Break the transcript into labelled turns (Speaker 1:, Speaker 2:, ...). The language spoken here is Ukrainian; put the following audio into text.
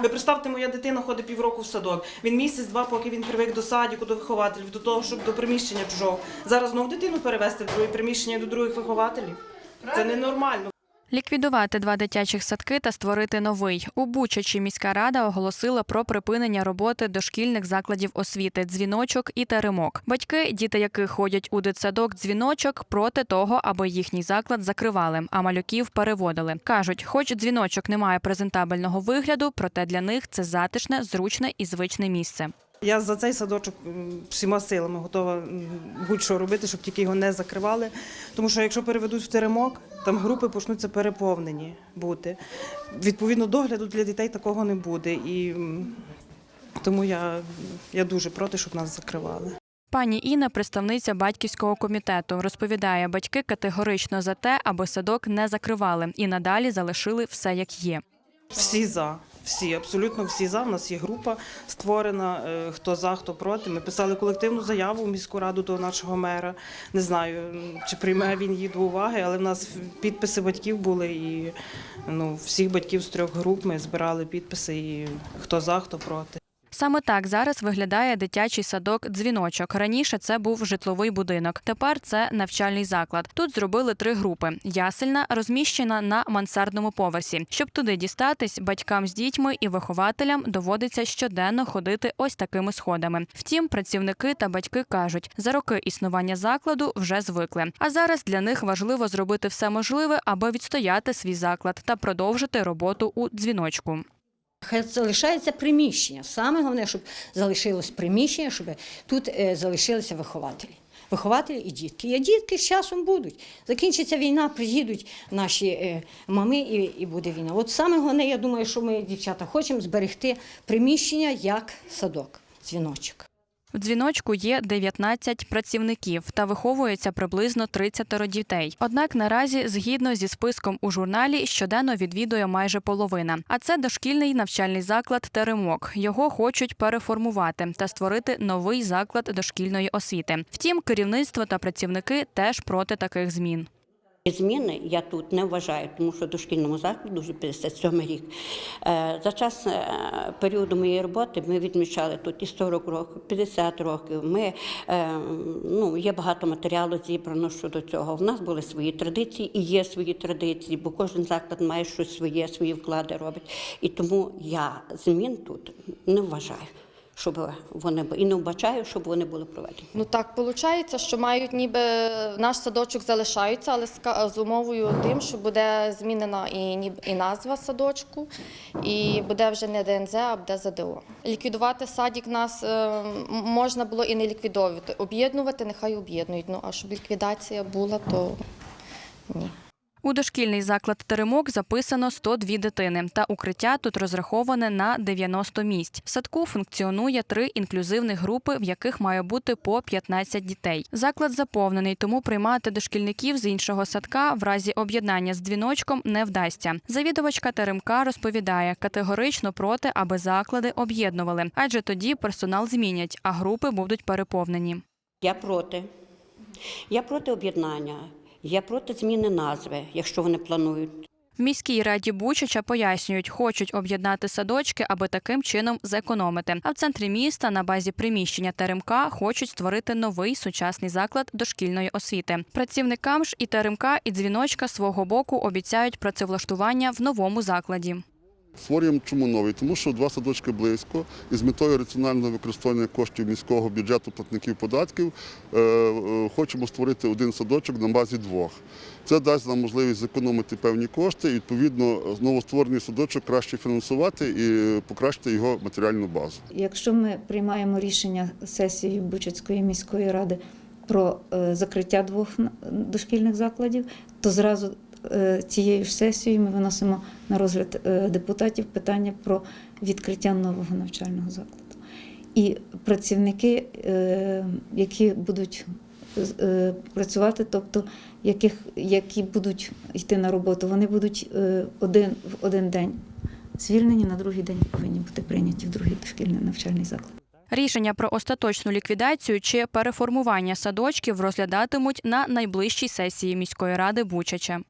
Speaker 1: Ви представте, моя дитина ходить півроку в садок. Він місяць-два, поки він привик до садіку, до вихователів, до того, щоб до приміщення чужого. Зараз знову дитину перевести в друге приміщення до других вихователів. Це ненормально.
Speaker 2: Ліквідувати два дитячих садки та створити новий. У Бучачі міська рада оголосила про припинення роботи дошкільних закладів освіти дзвіночок і теремок. Батьки, діти яких ходять у дитсадок дзвіночок, проти того, аби їхній заклад закривали, а малюків переводили. кажуть, хоч дзвіночок не має презентабельного вигляду, проте для них це затишне, зручне і звичне місце.
Speaker 1: Я за цей садочок всіма силами готова будь-що робити, щоб тільки його не закривали. Тому що якщо переведуть в теремок, там групи почнуться переповнені бути. Відповідно, догляду для дітей такого не буде. І тому я, я дуже проти, щоб нас закривали.
Speaker 2: Пані Інна, представниця батьківського комітету, розповідає, батьки категорично за те, аби садок не закривали і надалі залишили все як є.
Speaker 1: Всі за. Всі, абсолютно всі за. У нас є група створена, е, хто за, хто проти. Ми писали колективну заяву в міську раду до нашого мера. Не знаю, чи прийме він її до уваги, але в нас підписи батьків були і ну, всіх батьків з трьох груп ми збирали підписи, і хто за, хто проти.
Speaker 2: Саме так зараз виглядає дитячий садок дзвіночок. Раніше це був житловий будинок. Тепер це навчальний заклад. Тут зробили три групи. Ясельна розміщена на мансардному поверсі. Щоб туди дістатись, батькам з дітьми і вихователям доводиться щоденно ходити ось такими сходами. Втім, працівники та батьки кажуть, за роки існування закладу вже звикли. А зараз для них важливо зробити все можливе, аби відстояти свій заклад та продовжити роботу у дзвіночку.
Speaker 3: Хай залишається приміщення. Саме головне, щоб залишилось приміщення, щоб тут е, залишилися вихователі. Вихователі і дітки. І дітки з часом будуть. Закінчиться війна, приїдуть наші е, мами і, буде війна. От саме головне, я думаю, що ми, дівчата, хочемо зберегти приміщення як садок, дзвіночок.
Speaker 2: В дзвіночку є 19 працівників та виховується приблизно 30 дітей. Однак наразі, згідно зі списком у журналі, щоденно відвідує майже половина. А це дошкільний навчальний заклад Теремок. Його хочуть переформувати та створити новий заклад дошкільної освіти. Втім, керівництво та працівники теж проти таких змін.
Speaker 4: Зміни я тут не вважаю, тому що дошкільному закладу вже 57 рік. Е, За час е, періоду моєї роботи ми відмічали тут і 40 років, 50 років. Ми, е, ну, є багато матеріалу зібрано щодо цього. В нас були свої традиції і є свої традиції, бо кожен заклад має щось своє, свої вклади робить. І тому я змін тут не вважаю, щоб вони і не вбачаю, щоб вони були проведені.
Speaker 5: Ну так виходить, що мають ніби наш садочок залишаються, але з умовою тим, що буде змінена і і назва садочку, і буде вже не ДНЗ, а буде ЗДО. Ліквідувати садик нас е, можна було і не ліквідовувати. Об'єднувати, нехай об'єднують. Ну а щоб ліквідація була, то ні.
Speaker 2: У дошкільний заклад Теремок записано 102 дитини, та укриття тут розраховане на 90 місць. В садку функціонує три інклюзивних групи, в яких має бути по 15 дітей. Заклад заповнений, тому приймати дошкільників з іншого садка в разі об'єднання з дзвіночком не вдасться. Завідувачка Теремка розповідає, категорично проти, аби заклади об'єднували, адже тоді персонал змінять, а групи будуть переповнені.
Speaker 4: Я проти. Я проти об'єднання. Я проти зміни назви, якщо вони планують.
Speaker 2: Міській раді Бучача пояснюють, хочуть об'єднати садочки, аби таким чином зекономити. А в центрі міста на базі приміщення ТРМК хочуть створити новий сучасний заклад дошкільної освіти. Працівникам ж і ТРМК, і дзвіночка свого боку обіцяють працевлаштування в новому закладі.
Speaker 6: Створюємо чому новий? Тому що два садочки близько і з метою раціонального використання коштів міського бюджету платників податків е, е, хочемо створити один садочок на базі двох. Це дасть нам можливість зекономити певні кошти і відповідно новостворений садочок краще фінансувати і покращити його матеріальну базу.
Speaker 7: Якщо ми приймаємо рішення сесії Бучацької міської ради про е, закриття двох дошкільних закладів, то зразу цією ж сесією ми виносимо на розгляд е, депутатів питання про відкриття нового навчального закладу. І працівники, е, які будуть е, працювати, тобто яких, які будуть йти на роботу, вони будуть е, один, в один день звільнені, на другий день повинні бути прийняті в другий дошкільний навчальний заклад.
Speaker 2: Рішення про остаточну ліквідацію чи переформування садочків розглядатимуть на найближчій сесії міської ради Бучача.